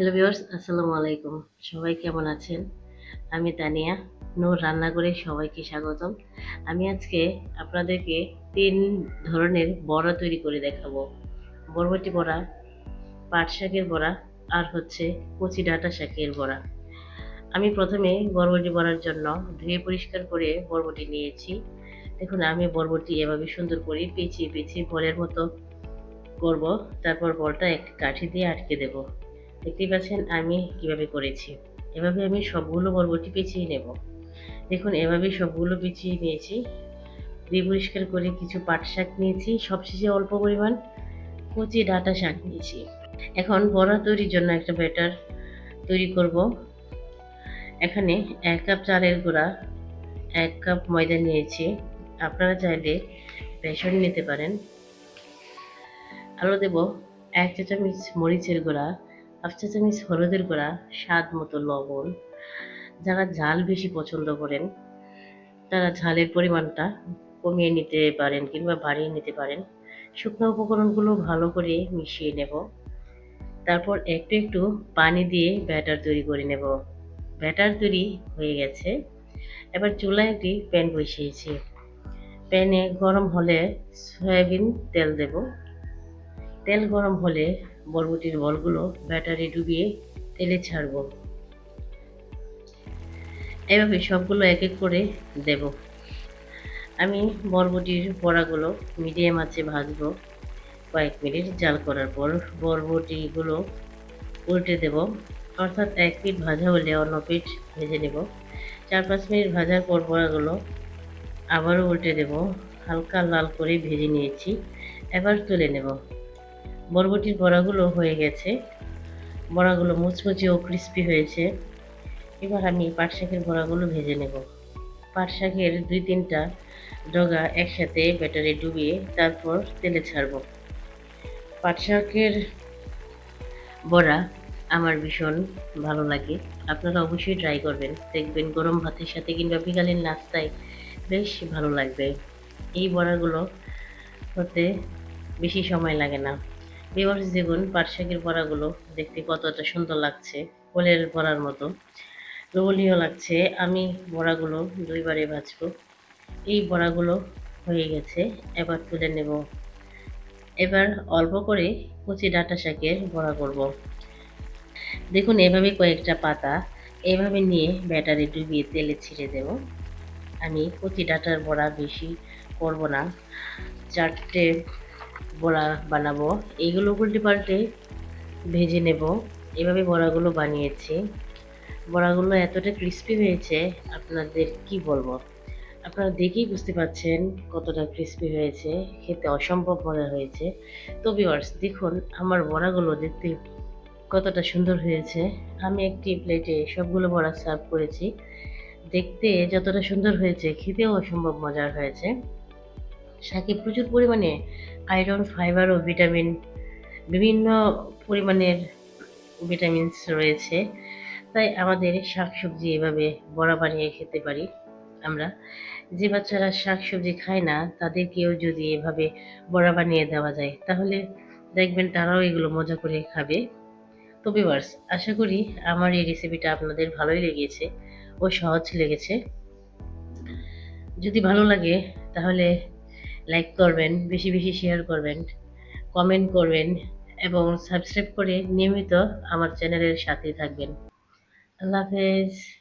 Hello viewers আসসালামু আলাইকুম। সবাই কেমন আছেন? আমি তানিয়া, নূর রান্নাঘরে সবাইকে স্বাগতম। আমি আজকে আপনাদেরকে তিন ধরনের বড়া তৈরি করে দেখাবো। বরবটি বড়া, পাট শাকের বড়া, আর হচ্ছে কচি ডাঁটা শাকের বড়া। আমি প্রথমে বরবটি বড়ার জন্য ধুয়ে পরিষ্কার করে বরবটি নিয়েছি। দেখুন, আমি বরবটি এভাবে সুন্দর করে পেঁচিয়ে পেঁচিয়ে বলের মতো করব। তারপর বলটা একটি কাঠি দিয়ে আটকে দেবো। দেখতেই পাচ্ছেন আমি কীভাবে করেছি। এভাবে আমি সবগুলো বরবটি পেঁচিয়ে নেব। দেখুন, এভাবে সবগুলো পেঁচিয়ে নিয়েছি। দিয়ে পরিষ্কার করে কিছু পাট শাক নিয়েছি, সবশেষে অল্প পরিমাণ কচি ডাঁটা শাক নিয়েছি। এখন বড়া তৈরির জন্য একটা ব্যাটার তৈরি করব। এখানে এক কাপ চালের গুঁড়া, এক কাপ ময়দা নিয়েছি। আপনারা চাইলে বেসন নিতে পারেন। আলো দেব, এক চা চামচ মরিচের গুঁড়া হাফ চা হলুদের গুঁড়া, স্বাদ মতো লবণ, যারা ঝাল বেশি পছন্দ করেন, তারা ঝালের পরিমাণটা কমিয়ে নিতে পারেন কিংবা বাড়িয়ে নিতে পারেন। শুকনো উপকরণগুলো ভালো করে মিশিয়ে নেব। তারপর একটু একটু পানি দিয়ে ব্যাটার তৈরি করে নেব। ব্যাটার তৈরি হয়ে গেছে। এবার চুলায় একটি প্যান বসিয়েছি। প্যানে গরম হলে সয়াবিন তেল দেব। তেল গরম হলে বরবটির বলগুলো ব্যাটারে ডুবিয়ে তেলে ছাড়ব। এভাবে সবগুলো এক এক করে দেব। আমি বরবটির বড়াগুলো মিডিয়াম আঁচে ভাজবো। কয়েক মিনিট জাল করার পর বরবটিগুলো উল্টে দেব। অর্থাৎ এক পিঠ ভাজা হলে অন্য পিঠ ভেজে নেব। চার পাঁচ মিনিট ভাজার পর বড়াগুলো আবারও উল্টে দেব। হালকা লাল করে ভেজে নিয়েছি। এবার তুলে নেব। বরবটির বড়াগুলো হয়ে গেছে। বড়াগুলো মুচমুচে ও ক্রিস্পি হয়েছে। এবার আমি পাট শাকের বড়াগুলো ভেজে নেব। পাট শাকের দুই তিনটা ডগা একসাথে ব্যাটারে ডুবিয়ে তারপর তেলে ছাড়ব। পাট শাকের বড়া আমার ভীষণ ভালো লাগে। আপনারা অবশ্যই ট্রাই করবেন। দেখবেন গরম ভাতের সাথে কিংবা বিকালের নাস্তায় বেশ ভালো লাগবে। এই বড়াগুলো হতে বেশি সময় লাগে না। বিভার্স দেখুন পাট শাকের বড়াগুলো দেখতে কতটা সুন্দর লাগছে, কোলের বড়ার মতো। লোভনীয় লাগছে, আমি বড়াগুলো দুইবারে ভাজবো এই বড়াগুলো হয়ে গেছে, এবার তুলে নেব। এবার অল্প করে কচি ডাঁটা শাকের বড়া করব। দেখুন, এভাবে কয়েকটা পাতা এভাবে নিয়ে ব্যাটারে ডুবিয়ে তেলে ছিঁড়ে দেব। আমি কচি ডাঁটার বড়া বেশি করব না। চারটে বড়া বানাবো। এইগুলো উল্টে পাল্টে ভেজে নেব। এভাবে বড়াগুলো বানিয়েছি। বড়াগুলো এতটা ক্রিস্পি হয়েছে, আপনাদের কি বলব? আপনারা দেখেই বুঝতে পাচ্ছেন কতটা ক্রিস্পি হয়েছে, খেতে অসম্ভব মজা হয়েছে। তো ভিওয়ার্স দেখুন আমার বড়াগুলো দেখতে কতটা সুন্দর হয়েছে। আমি একটি প্লেটে সবগুলো বড়া সার্ভ করেছি। দেখতে যতটা সুন্দর হয়েছে, খেতেও অসম্ভব মজার হয়েছে। শাকে প্রচুর পরিমাণে আয়রন ফাইবার ও ভিটামিন বিভিন্ন পরিমাণের ভিটামিনস রয়েছে। তাই আমাদের শাকসবজি এভাবে বড়া বানিয়ে খেতে পারি আমরা। যে বাচ্চারা শাকসবজি খায় না, তাদেরকেও যদি এভাবে বড়া বানিয়ে দেওয়া যায়, তাহলে দেখবেন তারাও এগুলো মজা করে খাবে। তো ভিউয়ার্স আশা করি আমার এই রেসিপিটা আপনাদের ভালোই লেগেছে ও সহজ লেগেছে। যদি ভালো লাগে, তাহলে লাইক করবেন, বেশি বেশি শেয়ার করবেন কমেন্ট করবেন এবং সাবস্ক্রাইব করে নিয়মিত আমার চ্যানেলের সাথে থাকবেন। আল্লাহ হাফেজ।